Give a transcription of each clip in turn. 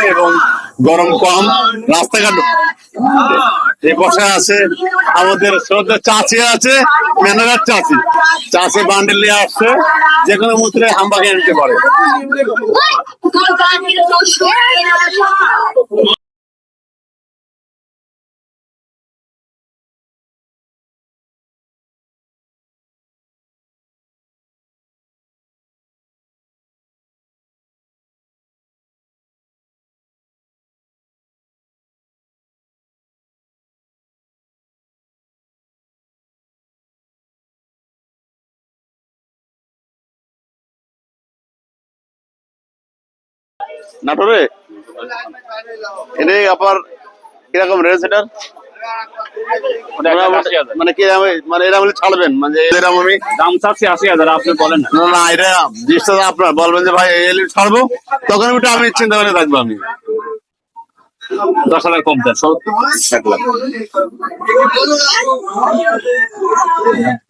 এবং গরম কম, রাস্তাঘাট এই বসে আছে আমাদের শ্রদ্ধা চাচি আছে ম্যানেজার চাচি। চাচি বান্ডেল নিয়ে আসছে যে কোনো মুহূর্তে হাম্বাকে নিতে পারে। নাটোরে এটা আপনার কীরকম রেঞ্জ এটার? মানে কি আমি- মানে এরা ছাড়বেন? মানে এরকম আমি দাম চাচ্ছি আশি হাজার আপনি বলেন না। না না এটা জিনিসটা আপনার। বলবেন যে ভাই এলি ছাড়বো? তখন আমি চিন্তা করে থাকব আমি। দশ হাজার কম দেন। এক লাখ।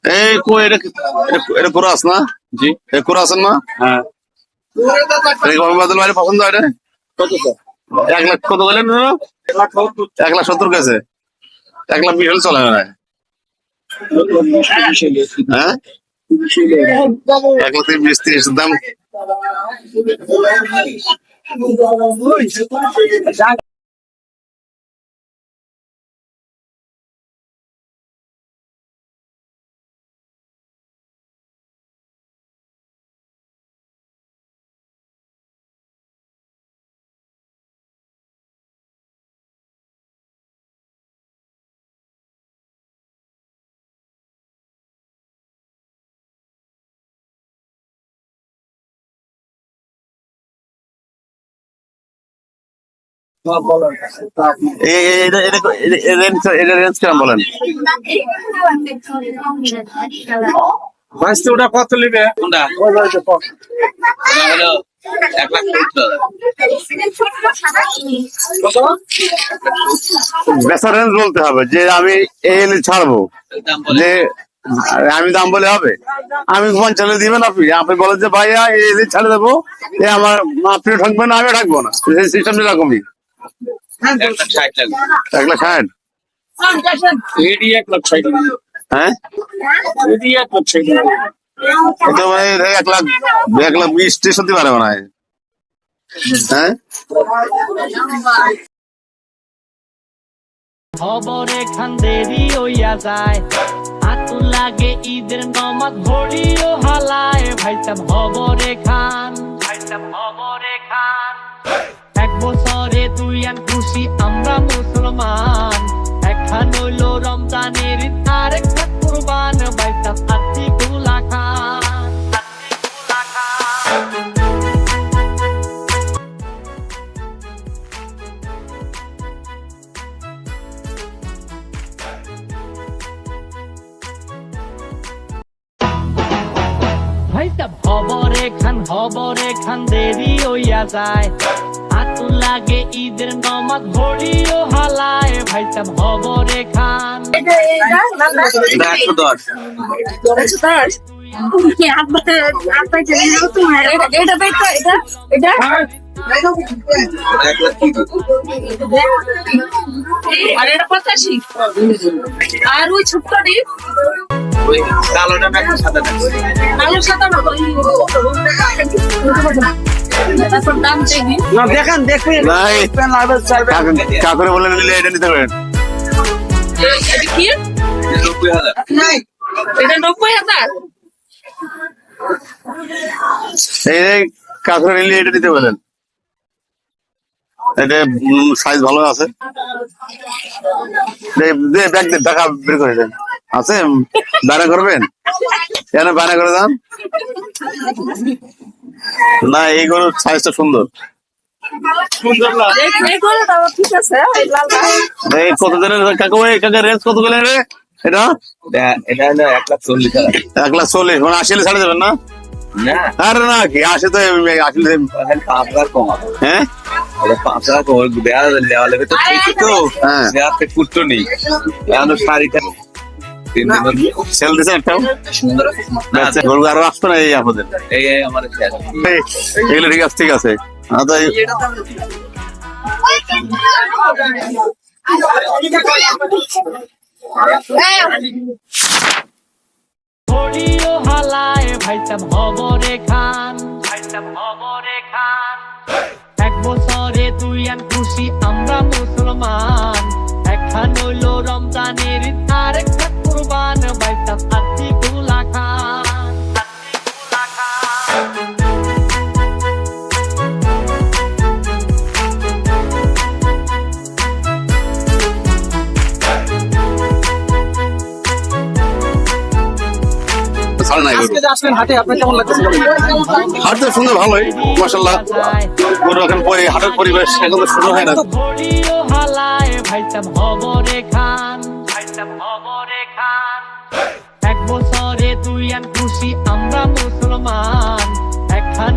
এই কো এটা এটা- এটা কোরাস না? জি। এই কোরাস না? হ্যাঁ। ভাই পছন্দ হয় এক লাখ কত বলেন এক লাখ সত্তর কাছে এক লাখ বিশ হলে চলে না? হ্যাঁ? এক লাখ বিশ তিরিশ দাম? বলেন? ওটা কত নেবে? কোনটা? হলো এক লাখ সত্তর। বেচা রেঞ্জ বলতে হবে যে আমি এই এলে ছাড়বো। যে আমি দাম বলে হবে? আমি পঞ্চান্ন দিবেন আপনি। আপনি বলেন যে ভাইয়া এই ছাড়ে দেবো। আমার আপনি ঠকবেন আমি ঠকবো না। সিস্টেম এরকমই। এক লাখ ষাট এক লাখ এক লাখ হ্যাঁ? এক লাখ এক লাখ বিশ ত্রিশ হতে পারে মনে হয়। হ্যাঁ? খবরে খান দেরি হইয়া যায়। হাতু লাগে ঈদের নমাজ ভরিও হালায়। ভাইসাব খবরে খান ভাইসাব খবরে আন খুশি আমরা মুসলমান। একখান হইল রমজানের ঈদ, আরেক খান কুরবান ভাইসাব আত্মি গুলা খান। ভাইটা খবরে খান খবরে খান দেরি হইয়া যায়। লাগে ঈদের নমাজ ভরিও হালায়। ভাইটা খবরে খান। আর ওই ছোট্ট ডিপ ওই কালোটা না সাদা আলুর সাথে তারপর দাম দেখি কাকুরে বলে নিলে এটা নিতে পারেন। এটা নব্বই হাজার। এটা নব্বই হাজার? এই কাকুরে নিলে এটা নিতে পারেন। এটা সাইজ ভালো আছে। দে- দে ব্যাগ দে টাকা বের করে দেন। আছে? বায়না করবেন? কেন বায়না করে দেন? না এই গরুর সাইজটা সুন্দর। কত দিনের কাকু কাকা রেঞ্জ কত দিলেন রে এটা? এটা এক লাখ চল্লিশ এক লাখ চল্লিশ। মানে আশি হলে ছাড়ে দেবেন না? আরে না কি আসে তো আসলে পাঁচ হাজার কম হ্যাঁ? পাঁচ হাজার কম হবে। দেয়া দেওয়া তো ঠিক তো হ্যাঁ। দেওয়াতে নেই। এখন শাড়িটা তিন দিন। সেল দিছে একটাও না, আচ্ছা গরু আরও আসতো না এই আপনাদের এই এই আমার শেষ। এই, এগুলো ঠিক আছে ঠিক খান। এক বছরে তুই আন খুশি আমরা মুসলমান। একখান হইল রমজানের ঈদ, আর একটা কুরবান আতিকুলা খান আতিকুলা খান ছাড়ে নাই গরু। আজকে যে আসলেন হাটে আপনার কেমন লাগতেছে হাট সুন্দর ভালোই মাসাল্লাহ গরু এখন পরে হাটের পরিবেশ এখন তো শুরু হয় না। ভাইতাম হবরে খান। ভাইতাম হবরে মুসলমান একখান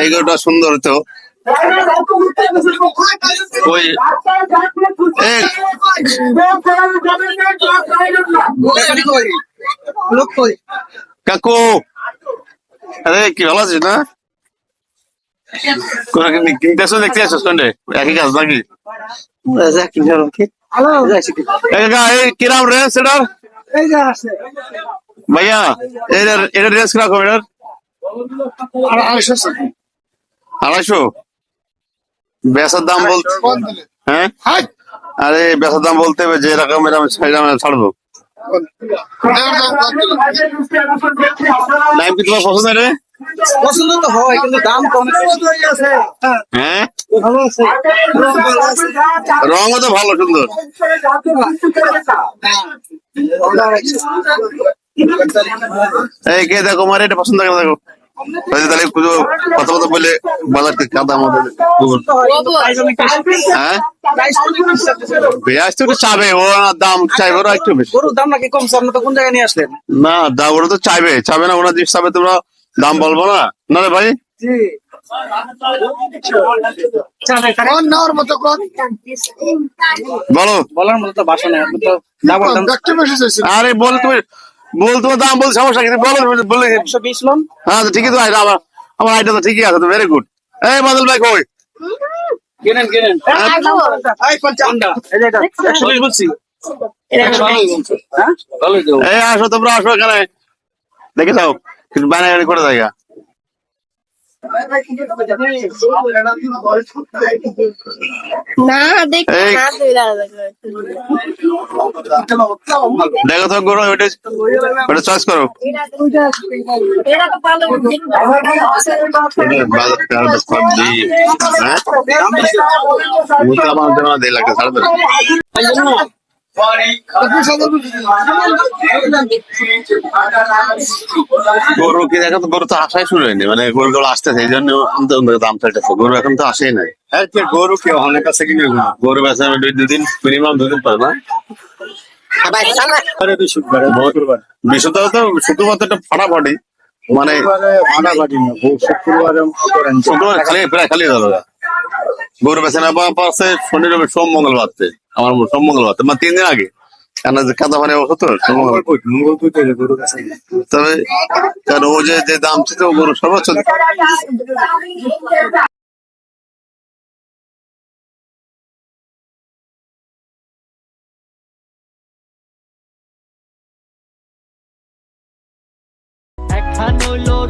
এই গরুটা সুন্দর তো। ওই কাকু আরে কি ভালো আছিস না? কোন কিনতে আসো দেখতে আসো সন্ডে একই কাজ নাকি? কিরাম এটার ভাইয়া এটার এটার রেস কীরকম এটার? আড়াইশো বেচার দাম বল হ্যাঁ? আরে বেচার দাম বলতে হবে যে রকম এরকম ছাড়বো। নাম কি তোমার পছন্দ রে? পছন্দ তো হয় কিন্তু দাম কম। হ্যাঁ? রঙও তো ভালো সুন্দর। এই কে দেখো আমার এটা পছন্দ করে দেখো? তাহলে পুজো কথা কথা বলে বাজার থেকে কাদা আমাদের হ্যাঁ? পেঁয়াজ তো চাবে ও দাম চাইবে ওরা একটু বেশি। গরুর দাম নাকি কমছে? আপনি তো কোন জায়গায় নিয়ে আসলেন? না দাম ওরা তো চাইবে। চাবে না ওরা জিনিস চাবে তোমরা দাম বলব না। না রে ভাই? বলো। বলার মতো তো ভাষা নেই আরে বল তুমি বল তোমার দাম বল সমস্যা কিন্তু বলো বলে একশো বিশ লোন? হ্যাঁ তো ঠিকই তো আমার আমার আইডিয়া তো ঠিকই আছে তো ভেরি গুড এই বাদল ভাই কই? কেনেন কেনেন? এই পঞ্চান্ডা এই যে এটা একশো বিশ বলছি। একশো বিশ। হ্যাঁ? ভালোই তো এই আসো তোমরা আসো এখানে। দেখে যাও কিছু বানায় করে জায়গা না দেখ। তো গরু ওইটা ওইটা চয়েস করো আমার জন্য গরু কি দেখো গরু তো আসাই শুরু হয়নি। মানে গরু গুলো আসতেছে এই জন্য দাম চাইতেছে। গরু এখন তো আসেই নাই। গরু কি অনেক কাছে কিনে গরু বেচা দুই দুদিন মিনিমাম দুদিন না একটা ফাটাফাটি। মানে শুক্রবার খালি প্রায় খালি গেল গরু বেচা না পাওয়া পাচ্ছে শনি রবি সোম মঙ্গল বাদতে আমার সোম মঙ্গল বাদতে মানে তিন দিন আগে। কেন যে কাদা পানি অবস্থা তো সোম মঙ্গল তবে কারণ ও যে যে দাম ছিল গরু সর্বোচ্চ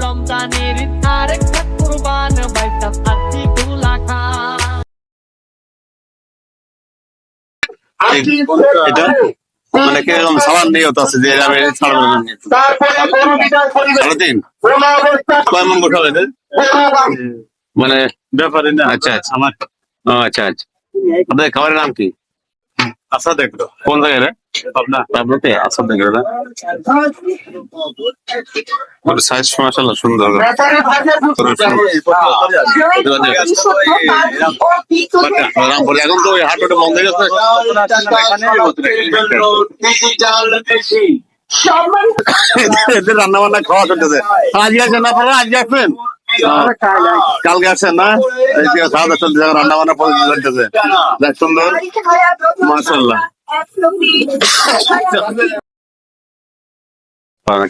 রমজানের কুরবান এটা মানে কীরকম সাবান নিয়ত আছে যে আমি কয় মন মানে ব্যাপারে না। আচ্ছা আচ্ছা। আমার ও আচ্ছা আচ্ছা। আপনাদের খাবারের নাম কি? দেখল। কোন জায়গায় রে? আপনার আপনাতে দেখল না। সাইজ মাশাআল্লাহ সুন্দর। রামপুরে এখন তো হাটটা বন্ধ হয়ে গেছে রান্না বান্না খাওয়া চলতেছে। আজকে আসেন না আপনারা? আজকে আসবেন কালকে আসছেন না? খাওয়া চলতেছে রান্না বান্না চলতেছে। দেখ সুন্দর। মাশাআল্লাহ।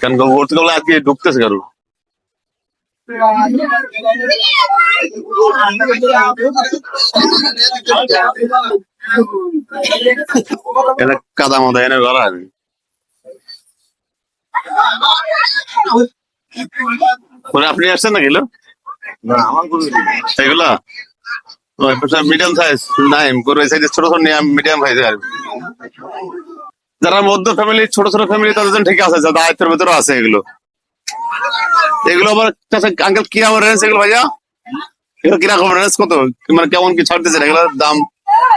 কেন ভর্তি করলে আজকে ঢুকতেছে কারও? এটা কাদা মতো এনে ওরে আপনি আসছেন না গেলো এগুলা? মিডিয়াম সাইজ নাই করে সাইজ ছোট ছোট নিয়ে মিডিয়াম সাইজ আর। যারা মধ্য ফ্যামিলি ছোট ছোট ফ্যামিলি তাদের জন্য ঠিক আছে যাদের আয়ত্তের ভেতরে আছে এগুলো। এগুলো আবার আঙ্কেল কি আমার রেঞ্জ এগুলো ভাইয়া? এগুলো কীরকম রেঞ্জ কত? মানে কেমন কি ছাড় দিচ্ছেন এগুলোর দাম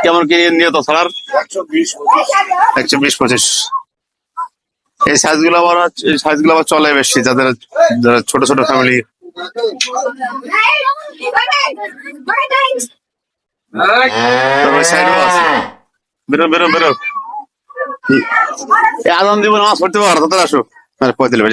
কেমন কি নিয়ত ছাড়ার? একশো বিশ পঁচিশ। এই সাইজগুলো আবার এই সাইজগুলো আবার চলে বেশি, যাদের ছোট ছোট ফ্যামিলি বেরো বেরো বেরো। আদান দিব, নামাজ পড়তে পারো, তাড়াতাড়ি আসো। পয় দিলে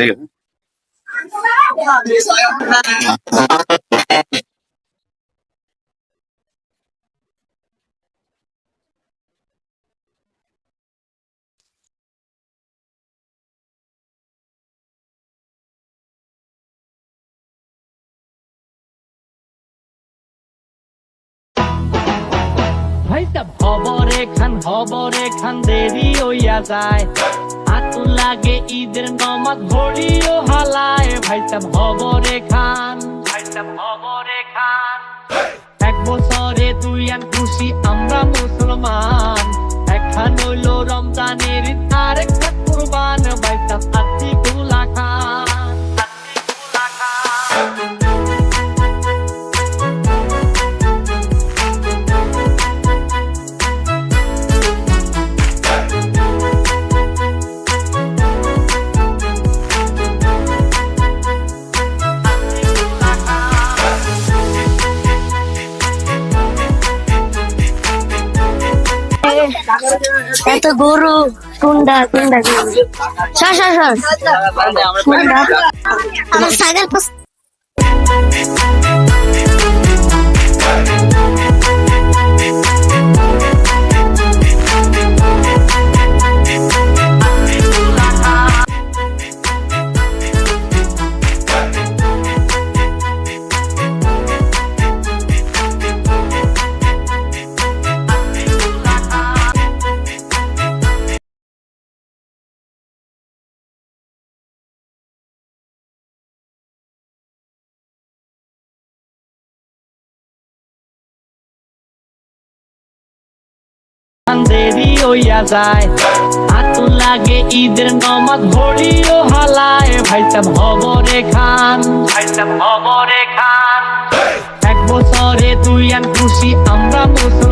ভাইটা খবরে খান খবরে খান দেরি হইয়া যায়। আতু লাগে ঈদের নমাজ হালায় ভাইটা খবরে খান ভাইটা খবরে খান এক বছরে দুই আন খুশি, আমরা মুসলমান। একখান হইল রমজানের এত গরু। কুন্ডা কুন্ডা সর সর সর। কোনটা আমার সাইকেল হইয়া যায়। আতুন লাগে ঈদের নমাজ ভরিও হালায়। ভাইটা হবরে খান। ভাইটা হবরে খান। এক বছরে দুই আন খুশি আমরা মুসলমান